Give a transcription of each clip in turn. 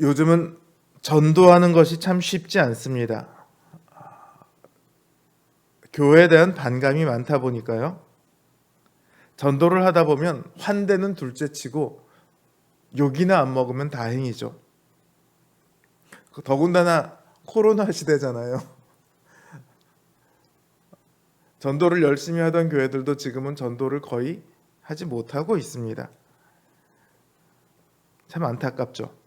요즘은 전도하는 것이 참 쉽지 않습니다. 교회에 대한 반감이 많다 보니까요. 전도를 하다 보면 환대는 둘째치고 욕이나 안 먹으면 다행이죠. 더군다나 코로나 시대잖아요. 전도를 열심히 하던 교회들도 지금은 전도를 거의 하지 못하고 있습니다. 참 안타깝죠.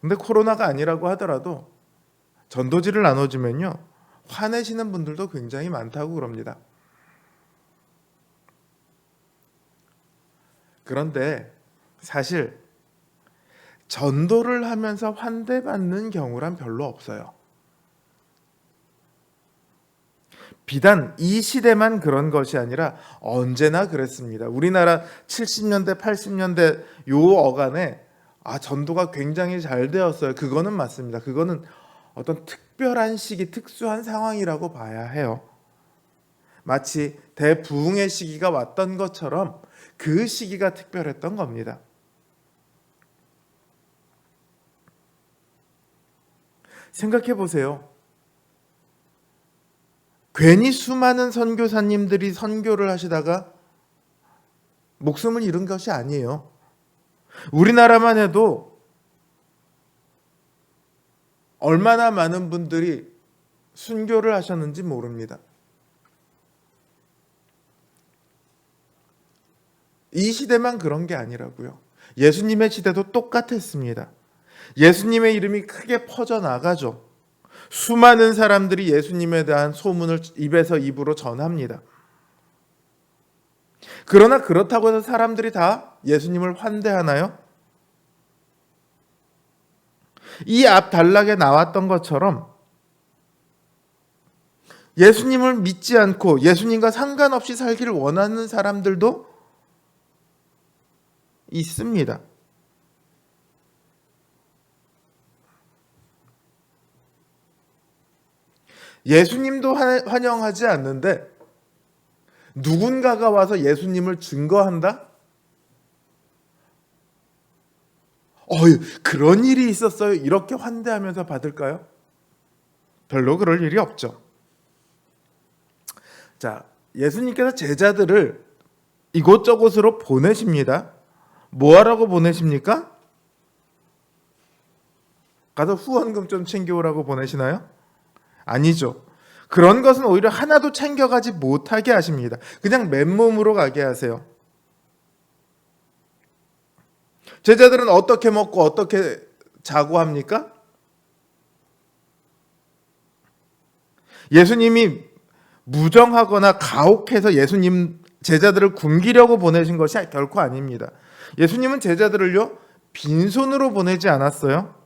근데 코로나가 아니라고 하더라도 전도지를 나눠주면요. 화내시는 분들도 굉장히 많다고 그럽니다. 그런데 사실 전도를 하면서 환대받는 경우란 별로 없어요. 비단 이 시대만 그런 것이 아니라 언제나 그랬습니다. 우리나라 70년대, 80년대 요 어간에 아 전도가 굉장히 잘 되었어요. 그거는 맞습니다. 그거는 어떤 특별한 시기, 특수한 상황이라고 봐야 해요. 마치 대부흥의 시기가 왔던 것처럼 그 시기가 특별했던 겁니다. 생각해 보세요. 괜히 수많은 선교사님들이 선교를 하시다가 목숨을 잃은 것이 아니에요. 우리나라만 해도 얼마나 많은 분들이 순교를 하셨는지 모릅니다. 이 시대만 그런 게 아니라고요. 예수님의 시대도 똑같았습니다. 예수님의 이름이 크게 퍼져 나가죠. 수많은 사람들이 예수님에 대한 소문을 입에서 입으로 전합니다. 그러나 그렇다고 해서 사람들이 다 예수님을 환대하나요? 이 앞 단락에 나왔던 것처럼 예수님을 믿지 않고 예수님과 상관없이 살기를 원하는 사람들도 있습니다. 예수님도 환영하지 않는데 누군가가 와서 예수님을 증거한다? 어휴, 그런 일이 있었어요. 이렇게 환대하면서 받을까요? 별로 그럴 일이 없죠. 자, 예수님께서 제자들을 이곳저곳으로 보내십니다. 뭐 하라고 보내십니까? 가서 후원금 좀 챙겨오라고 보내시나요? 아니죠. 그런 것은 오히려 하나도 챙겨가지 못하게 하십니다. 그냥 맨몸으로 가게 하세요. 제자들은 어떻게 먹고 어떻게 자고 합니까? 예수님이 무정하거나 가혹해서 예수님 제자들을 굶기려고 보내신 것이 결코 아닙니다. 예수님은 제자들을요, 빈손으로 보내지 않았어요.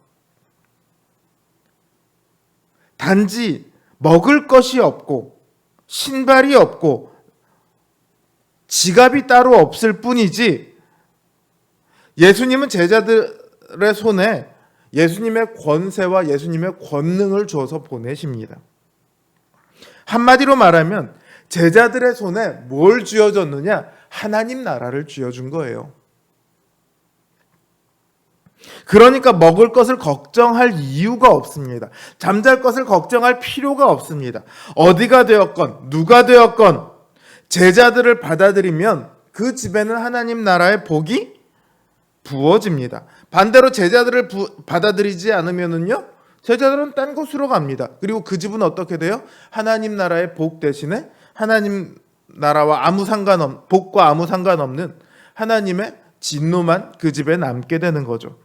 단지 먹을 것이 없고 신발이 없고 지갑이 따로 없을 뿐이지 예수님은 제자들의 손에 예수님의 권세와 예수님의 권능을 주어서 보내십니다. 한마디로 말하면 제자들의 손에 뭘 쥐어줬느냐? 하나님 나라를 쥐어준 거예요. 그러니까 먹을 것을 걱정할 이유가 없습니다. 잠잘 것을 걱정할 필요가 없습니다. 어디가 되었건 누가 되었건 제자들을 받아들이면 그 집에는 하나님 나라의 복이 부어집니다. 반대로 제자들을 부, 받아들이지 않으면은요. 제자들은 딴 곳으로 갑니다. 그리고 그 집은 어떻게 돼요? 하나님 나라의 복 대신에 하나님 나라와 아무 상관없 복과 아무 상관없는 하나님의 진노만 그 집에 남게 되는 거죠.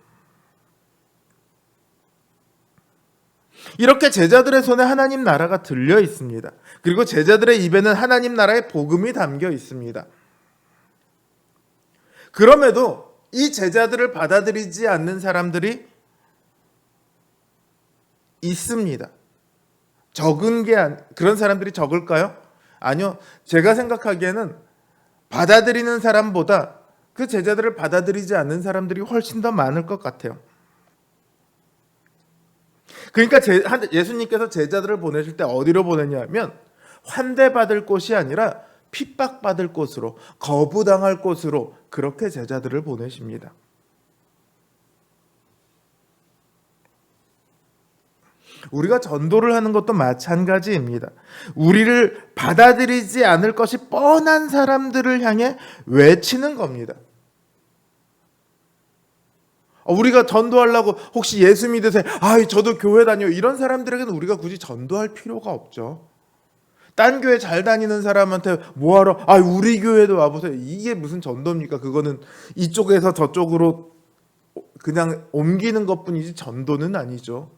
이렇게 제자들의 손에 하나님 나라가 들려 있습니다. 그리고 제자들의 입에는 하나님 나라의 복음이 담겨 있습니다. 그럼에도 이 제자들을 받아들이지 않는 사람들이 있습니다. 적은 게 그런 사람들이 적을까요? 아니요. 제가 생각하기에는 받아들이는 사람보다 그 제자들을 받아들이지 않는 사람들이 훨씬 더 많을 것 같아요. 그러니까 제, 예수님께서 제자들을 보내실 때 어디로 보내냐면 환대받을 곳이 아니라 핍박받을 곳으로 거부당할 곳으로 그렇게 제자들을 보내십니다. 우리가 전도를 하는 것도 마찬가지입니다. 우리를 받아들이지 않을 것이 뻔한 사람들을 향해 외치는 겁니다. 어, 우리가 전도하려고 혹시 예수 믿으세요? 아, 저도 교회 다녀. 이런 사람들에게는 우리가 굳이 전도할 필요가 없죠. 딴 교회 잘 다니는 사람한테 뭐하러? 아, 우리 교회도 와보세요. 이게 무슨 전도입니까? 그거는 이쪽에서 저쪽으로 그냥 옮기는 것뿐이지 전도는 아니죠.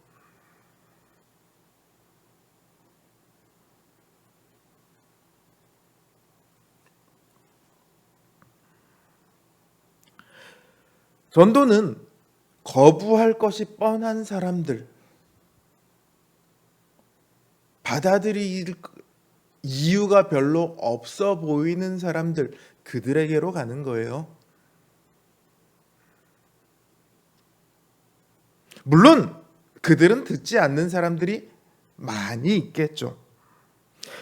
전도는 거부할 것이 뻔한 사람들, 받아들일 이유가 별로 없어 보이는 사람들, 그들에게로 가는 거예요. 물론 그들은 듣지 않는 사람들이 많이 있겠죠.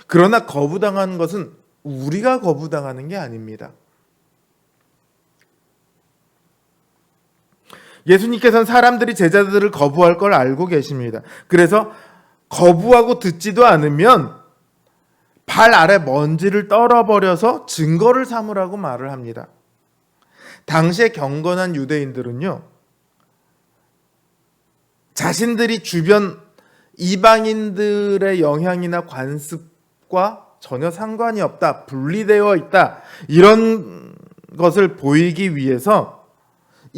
그러나 거부당하는 것은 우리가 거부당하는 게 아닙니다. 예수님께서는 사람들이 제자들을 거부할 걸 알고 계십니다. 그래서 거부하고 듣지도 않으면 발 아래 먼지를 떨어버려서 증거를 삼으라고 말을 합니다. 당시에 경건한 유대인들은요, 자신들이 주변 이방인들의 영향이나 관습과 전혀 상관이 없다, 분리되어 있다, 이런 것을 보이기 위해서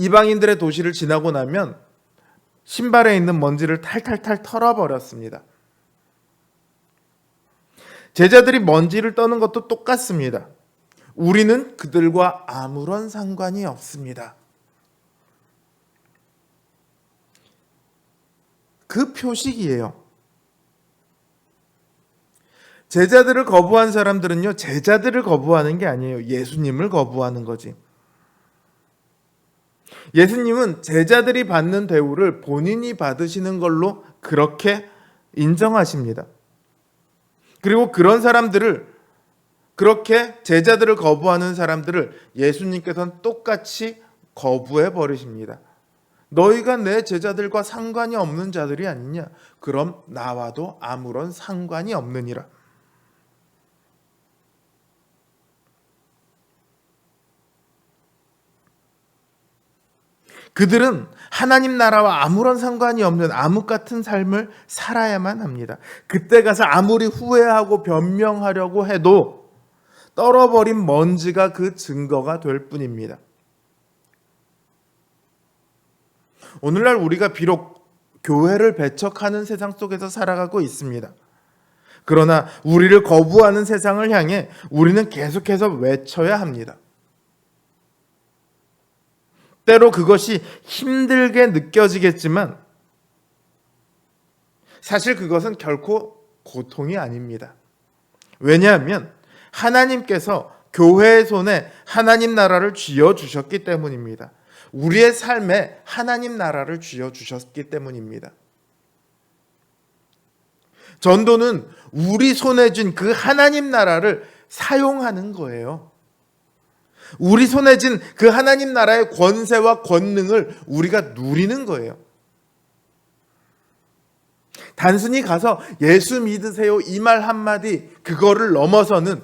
이방인들의 도시를 지나고 나면 신발에 있는 먼지를 탈탈탈 털어버렸습니다. 제자들이 먼지를 떠는 것도 똑같습니다. 우리는 그들과 아무런 상관이 없습니다. 그 표식이에요. 제자들을 거부한 사람들은요, 제자들을 거부하는 게 아니에요. 예수님을 거부하는 거지. 예수님은 제자들이 받는 대우를 본인이 받으시는 걸로 그렇게 인정하십니다. 그리고 그런 사람들을 그렇게 제자들을 거부하는 사람들을 예수님께서는 똑같이 거부해 버리십니다. 너희가 내 제자들과 상관이 없는 자들이 아니냐? 그럼 나와도 아무런 상관이 없느니라. 그들은 하나님 나라와 아무런 상관이 없는 암흑 같은 삶을 살아야만 합니다. 그때 가서 아무리 후회하고 변명하려고 해도 떨어버린 먼지가 그 증거가 될 뿐입니다. 오늘날 우리가 비록 교회를 배척하는 세상 속에서 살아가고 있습니다. 그러나 우리를 거부하는 세상을 향해 우리는 계속해서 외쳐야 합니다. 때로 그것이 힘들게 느껴지겠지만 사실 그것은 결코 고통이 아닙니다. 왜냐하면 하나님께서 교회의 손에 하나님 나라를 쥐어 주셨기 때문입니다. 우리의 삶에 하나님 나라를 쥐어 주셨기 때문입니다. 전도는 우리 손에 쥔 그 하나님 나라를 사용하는 거예요. 우리 손에 쥔그 하나님 나라의 권세와 권능을 우리가 누리는 거예요. 단순히 가서 예수 믿으세요 이 말 한마디 그거를 넘어서는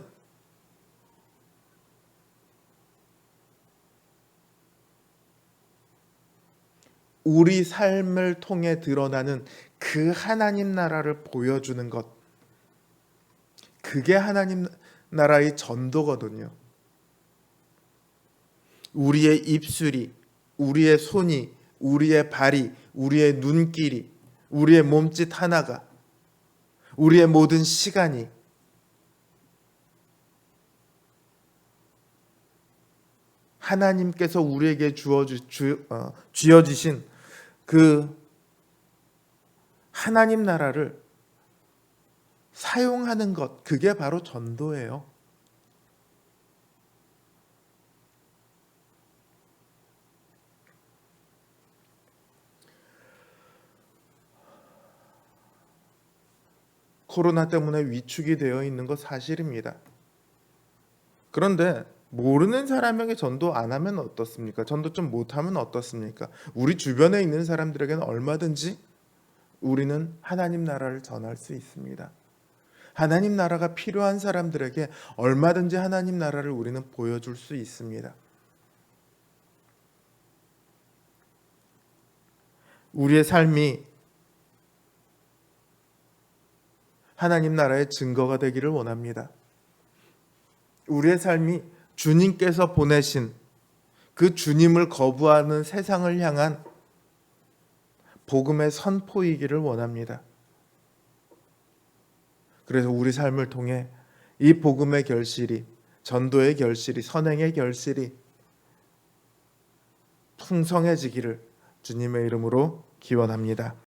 우리 삶을 통해 드러나는 그 하나님 나라를 보여주는 것. 그게 하나님 나라의 전도거든요. 우리의 입술이, 우리의 손이, 우리의 발이, 우리의 눈길이, 우리의 몸짓 하나가, 우리의 모든 시간이 하나님께서 우리에게 주어주, 주, 어, 쥐어주신 그 하나님 나라를 사용하는 것, 그게 바로 전도예요. 코로나 때문에 위축이 되어 있는 것 사실입니다. 그런데 모르는 사람에게 전도 안 하면 어떻습니까? 전도 좀 못하면 어떻습니까? 우리 주변에 있는 사람들에게는 얼마든지 우리는 하나님 나라를 전할 수 있습니다. 하나님 나라가 필요한 사람들에게 얼마든지 하나님 나라를 우리는 보여줄 수 있습니다. 우리의 삶이 하나님 나라의 증거가 되기를 원합니다. 우리의 삶이 주님께서 보내신 그 주님을 거부하는 세상을 향한 복음의 선포이기를 원합니다. 그래서 우리 삶을 통해 이 복음의 결실이 전도의 결실이 선행의 결실이 풍성해지기를 주님의 이름으로 기원합니다.